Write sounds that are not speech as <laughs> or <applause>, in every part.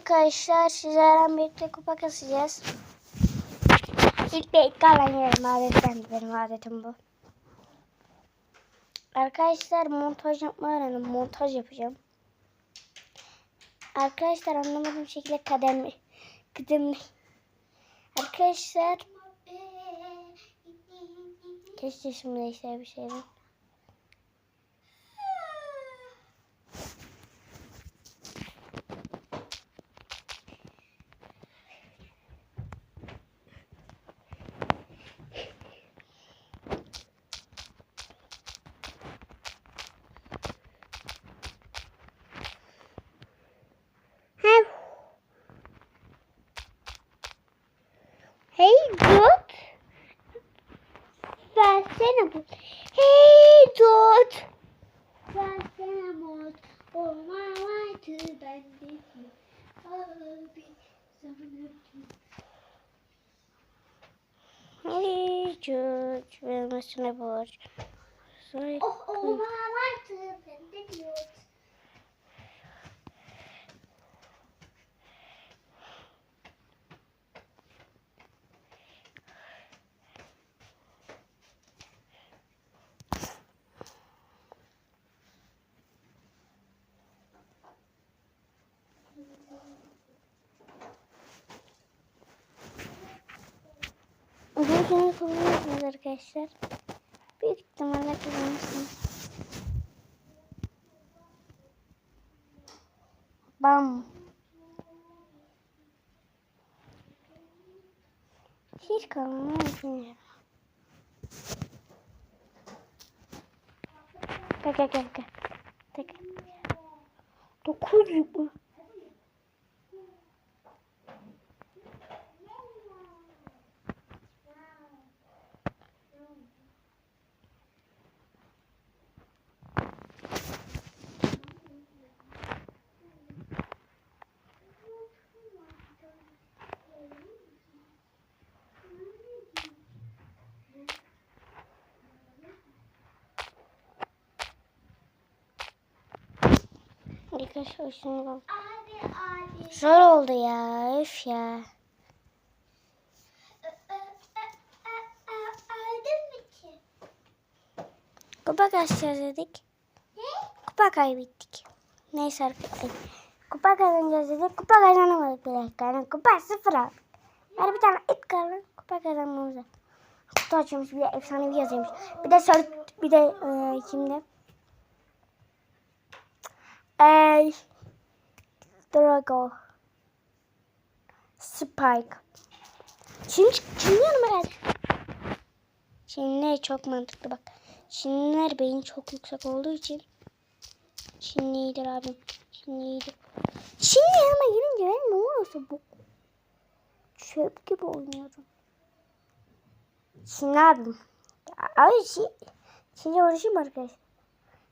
arkadaşlar sizlerle birlikte kupa kasacağız. İlk de ilk kalan yerim adetten benim adetim bu. Arkadaşlar montaj yapma öğrendim. Montaj yapacağım. Arkadaşlar anlamadığım şekilde kademli. Kademli. Arkadaşlar keşke şimdi işte bir şeydi. Hey. Hey Dot. Versene bu. Hey Dot. Versene mod. Olma vardı bende. Abi sana Hey Dot. Vermesine borç. Sonra Oh olma vardı bende diyor. Bugün kullanıyorsunuz arkadaşlar. Büyük ihtimalle kullanırsınız. Bam. Hiç kullanmıyorum. Gel gel gel gel. Gel, gel. Dokuz mu? Arkadaşlar şunu bak. Zor oldu ya. Üf ya. Kupa kaçacağız dedik. Ne? Kupa kaybettik. Neyse arkadaşlar. Kupa kazanacağız dedik. Kupa kazanamadık bir dakika. Yani kupa sıfır aldık. Yani bir tane it kaldı. Kupa kazanmamız lazım. Kutu açıyormuş bir de efsanevi yazıyormuş. Bir de sör, bir de e, kimde? Ey. Drago. Spike. Çin, Çin yanıma geldi. Çinliler çok mantıklı bak. Çinliler beyin çok yüksek olduğu için Çinli iyidir abim. Çinli iyidir. Çinli yanıma gelince ben ne oluyorsa bu çöp gibi oynuyorum. Çinli abim. Ay Çin, Çince uğraşayım arkadaşlar.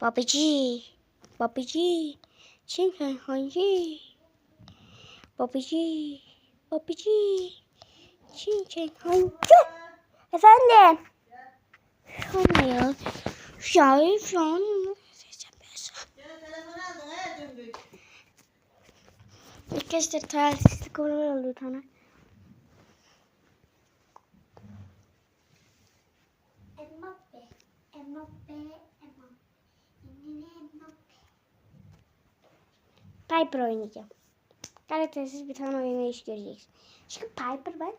Babacı. Babacı. Çincan hancı. Babacı. Babacı. Çincan hancı. Efendim. Şu an ne ya? Şu an, şu an. Arkadaşlar talihsizlik oralar oluyor tane. Mbappe. Mbappe. Mbappe. Mbappe. Piper oynayacağım. Kalitesiz bir tane oynayış göreceksin. Çünkü Piper ben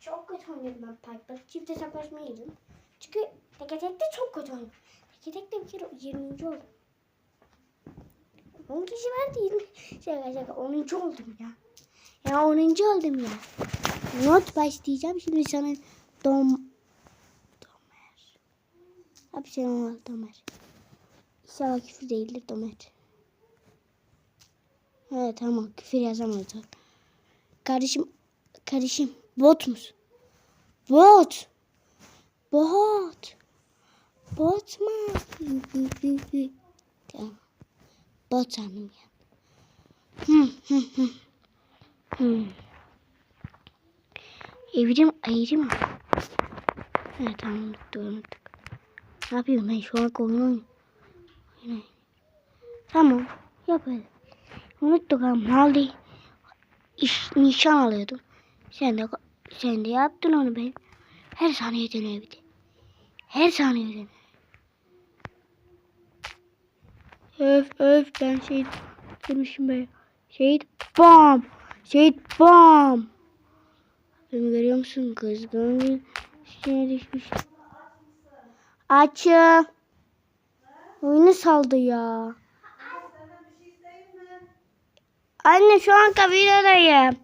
çok kötü oynuyorum ben Piper. Çift hesaplaşma yedim. Çünkü teke tekte çok kötü oynuyorum. Teke tekte bir kere 20. oldum. 10 kişi vardı 20. Şaka şaka 10. oldum ya. Ya 10. oldum ya. Not başlayacağım şimdi sana dom. Abi sen olmaz Domer. İnşallah küfür değildir Domer. Evet tamam küfür yazamadı. Kardeşim kardeşim bot musun? Bot. Bot. Bot mu? <laughs> tamam. Bot sandım ya. Hı, hı, hı. Hı. Evrim ayrı mı? Evet tamam unuttuk unuttuk. Ne yapayım ben şu an. Oyun- Tamam yap öyle. Unuttuk ama değil. İş, nişan alıyordum. Sen de sen de yaptın onu ben. Her saniye dönüyor bir de. Her saniye dönüyor. Öf öf ben şey demişim be. Şehit bam. Şehit bam. Beni görüyor musun? Kızgın bir şeye düşmüş. Açım. Oyunu saldı ya. Anne şu an videodayım.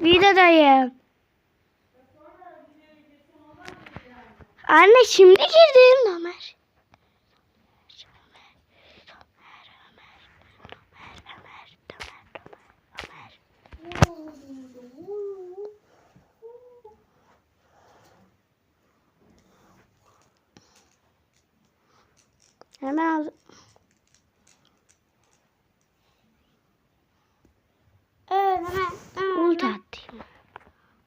Videodayım. Anne şimdi girdim Ömer. Hemen al. Evet hemen. Ulti attım.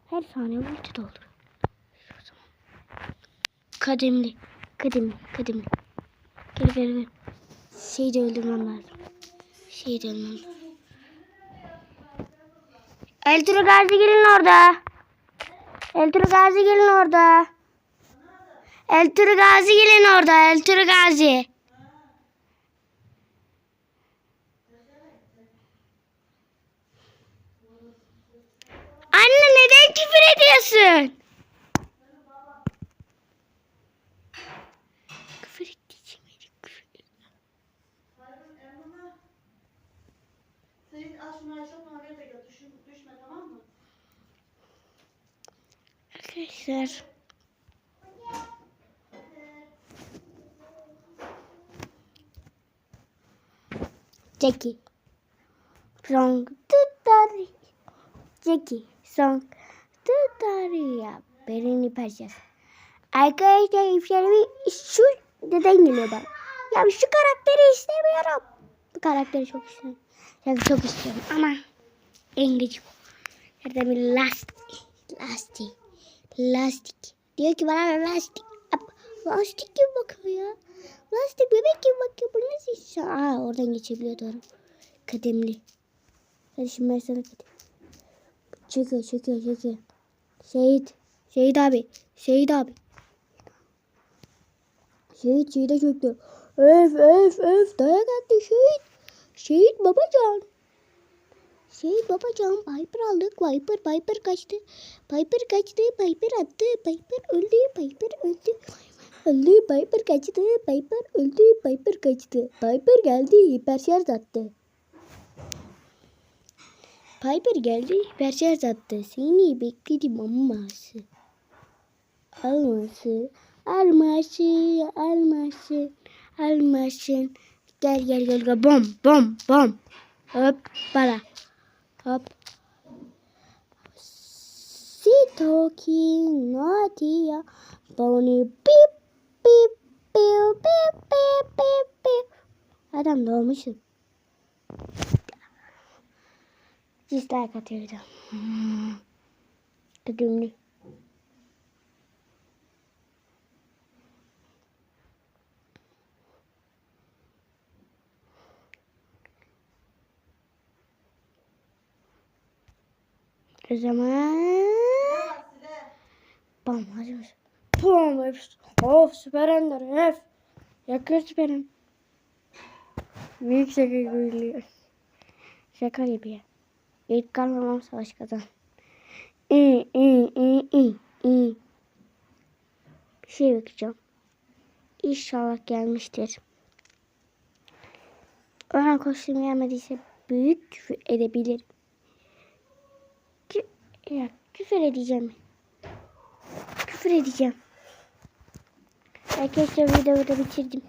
Her saniye ulti doldur. Kademli. Kademli. Kademli. Gel gel gel. Şeyi de öldürmem lazım. Şeyi de öldürmem lazım. Elturu Gazi gelin orada. Elturu Gazi gelin orada. Elturu Gazi gelin orada. Elturu Gazi. Anne neden küfür ediyorsun? Küfür ettiğim yere küfür Senin al şunu aşağı maviye de gel. Düşün, düşme tamam mı? Arkadaşlar. Jackie. Tutari. Jackie. Song tutari ya. Berini parçası. Arkadaşlar ifşarımı şu neden geliyor? Ya şu karakteri istemiyorum. Bu karakteri çok istiyorum. Yani çok istiyorum ama en gıcık. Nerede bir lastik. Lastik. Lastik. Diyor ki bana lastik. Lastik gibi bakıyor ya. Lastik bebek gibi bakıyor. Bu nasıl iş? Aa oradan geçebiliyor doğru. Kademli. Hadi şimdi ben sana kadem. Çekiyor çekiyor çekiyor. Şehit. Şehit abi. Şehit abi. Şehit şehide çöktü. Öf öf öf dayak attı şehit. Şehit babacan. Şehit babacan Piper aldık. Piper Piper kaçtı. Piper kaçtı. Piper attı. Piper öldü. Piper öldü. Öldü. Piper kaçtı. Piper öldü. Piper kaçtı. Piper geldi. Hiper şarj attı. Piper geldi. Şarj attı. Seni bekledim amması. Alması. Alması. Alması. Almasın. Gel gel gel gel. Bom bom bom. Hop bala. Hop. Si talking naughty ya. Bony beep beep beep beep beep beep beep. Adam doğmuşum. Dislike atıyordum. Hmm. Güdümlü. O zaman... Bam hadi Bam hepsi. Of süper ender F. Yakıyor süperim. Büyük şaka gülüyor. Şaka gibi ya. İlk kalmamam savaş kazan. İyi iyi iyi iyi iyi. Bir şey bakacağım. İnşallah gelmiştir. Öğren kostüm gelmediyse büyük küfür edebilirim. Kü ya, küfür edeceğim. Küfür edeceğim. Arkadaşlar videoyu da bitirdim.